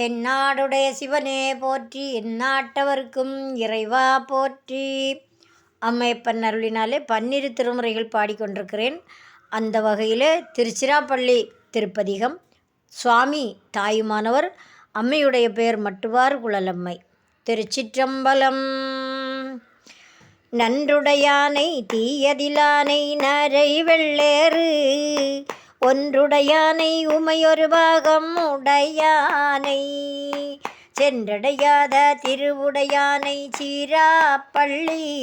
தென்னாடுடைய சிவனே போற்றி எந்நாட்டவர்க்கும் இறைவா போற்றி. அம்மையப்பன் அருளினாலே பன்னிரு திருமுறைகள் பாடிக்கொண்டிருக்கிறேன். அந்த வகையில் திருச்சிராப்பள்ளி திருப்பதிகம் சுவாமி தாயுமானவர் அம்மையுடைய பெயர் மட்டுவார் குழலம்மை. திருச்சிற்றம்பலம். நன்றுடையானை தீயதிலானை நரை வெள்ளேறு ஒன்றுடையானை உமையொரு பாகம் உடையானை. சென்றடையாத திருவுடையானை சீராப்பள்ளி.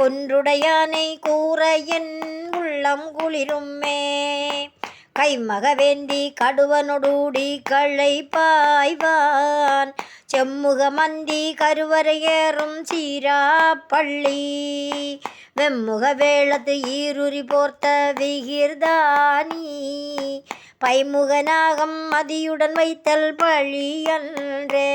கொன்றுடையானை கூற என் உள்ளம் குளிருமே கைமகவேந்தி கடுவனொடூடி களை பாய்வான். செம்முகமந்தி கருவறையேறும் சீராப்பள்ளி. வெம்முகவேளத்து ஈருரி போர்த்த விகிர்தானி. பைமுகனாகம் மதியுடன் வைத்தல் பழியன்றே.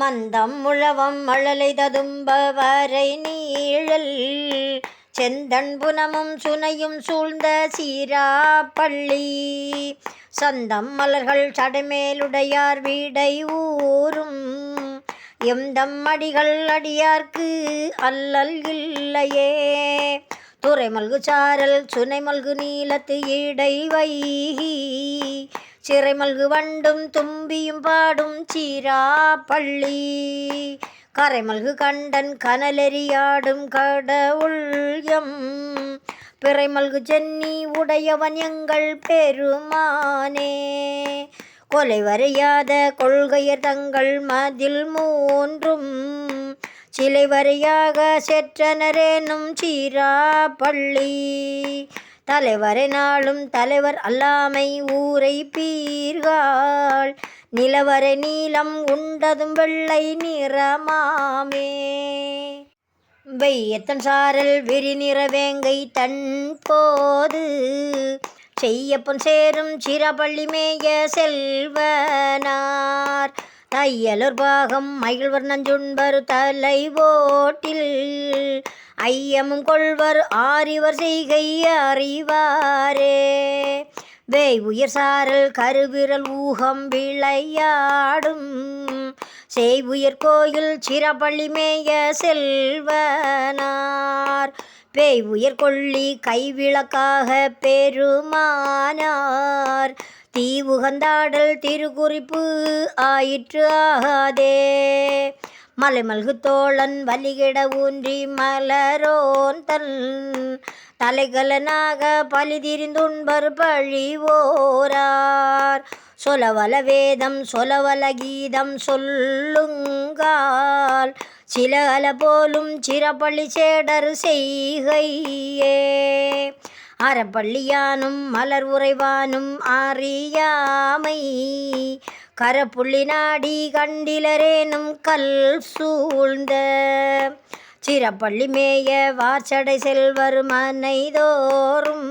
மந்தம் முழவம் மழலை ததும்பவரை நீழல். செந்தன் புனமும் சுனையும் சூழ்ந்த சீரா பள்ளி. சந்தம் மலர்கள் சடமேலுடையார் வீடை ஊரும். எந்தம் அடிகள் அடியார்க்கு அல்லல் இல்லையே. துறை மல்கு சாரல் சுனை மல்கு நீலத்து இடை வைகி. சிறை மல்கு வண்டும் தும்பியும் பாடும் சீரா பள்ளி. கரைமல்கு கண்டன் கனலெறியாடும் கடவுள் எம். பிறைமல்கு சென்னி உடையவன் எங்கள் பெருமானே. கொலை வரையாத கொள்கையர் தங்கள் மதில் மூன்றும் சிலை வரையாக செற்றனரேனும் பள்ளி. தலைவரை நாளும் தலைவர் அல்லாமை ஊரை பீர்காள் நிலவரை நீளம் உண்டதும் வெள்ளை நிறமாமே. வெய்யத்தன் சாரல் விரிநிற வேங்கை தன் போது செய்யப்பன் சேரும் சிறபள்ளி மேய செல்வனார். தையலூர் பாகம் மகிழ்வர் நஞ்சுண்பர் தலை ஓட்டில் ஐயமும் கொள்வர் ஆரிவர் செய்கை அறிவாரே. வேய் உயர் சாரல் கருவிரல் ஊகம் விளையாடும் செய் உயர் கோயில் சிறபள்ளி மேய செல்வனார். பேய் உயர் கொள்ளி கைவிளக்காக பெருமானார். தீ உகந்தாடல் திருக்குறிப்பு ஆயிற்று ஆகாதே. மலைமல்கு தோழன் வலிகிட ஊன்றி மலரோன் தன் தலைகலனாக பலிதிரிந்துண்பர் பழிவோரார் சொலவல வேதம் சொலவல கீதம் சொல்லுங்கால். சில அல போலும் சிறப்பள்ளி சேடர் செய்கையே. அறப்பள்ளியானும் மலர் உறைவானும் அறியாமை. கரப்புள்ளி நாடி கண்டிலரேனும் கல் சூழ்ந்த சிறப்பள்ளி மேய வாச்சடை செல்வர் மனைதோறும்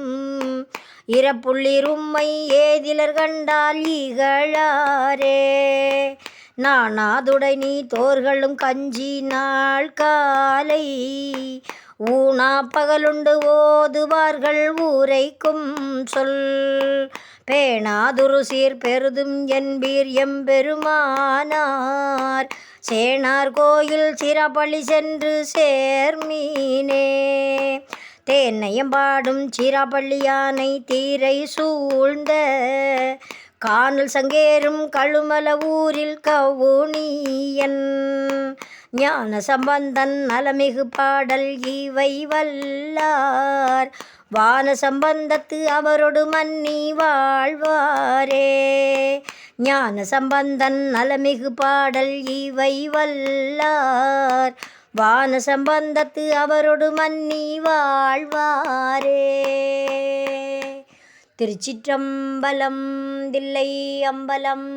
இறப்புள்ளிரும்மை ஏதிலர் கண்டால் இகழாரே. நானாதுடை நீ தோர்களும் கஞ்சி நாள் காலை ஊனா பகலுண்டு ஓதுவார்கள் ஊரைக்கும் சொல் பேணாதுரு சீர் பெருதும் என்பீர் எம்பெருமானார். சேனார் கோயில் சிறப்பழி சென்று சேர்மீனே தேன்னையம்பாடும் பாடும் யானை தீரை சூழ்ந்த காணல் சங்கேறும் கழுமல ஊரில் கவுனியன். ஞான சம்பந்தன் நலமிகு பாடல் இவை வல்லார். வான சம்பந்தத்து அவரொடு மன்னி வாழ்வாரே. ஞான சம்பந்தன் நலமிகு பாடல் இவை வல்லார். வான சம்பந்தத்து அவரொடு மன்னி வாழ்வாரே. திருச்சிற்றம்பலம் தில்லை அம்பலம்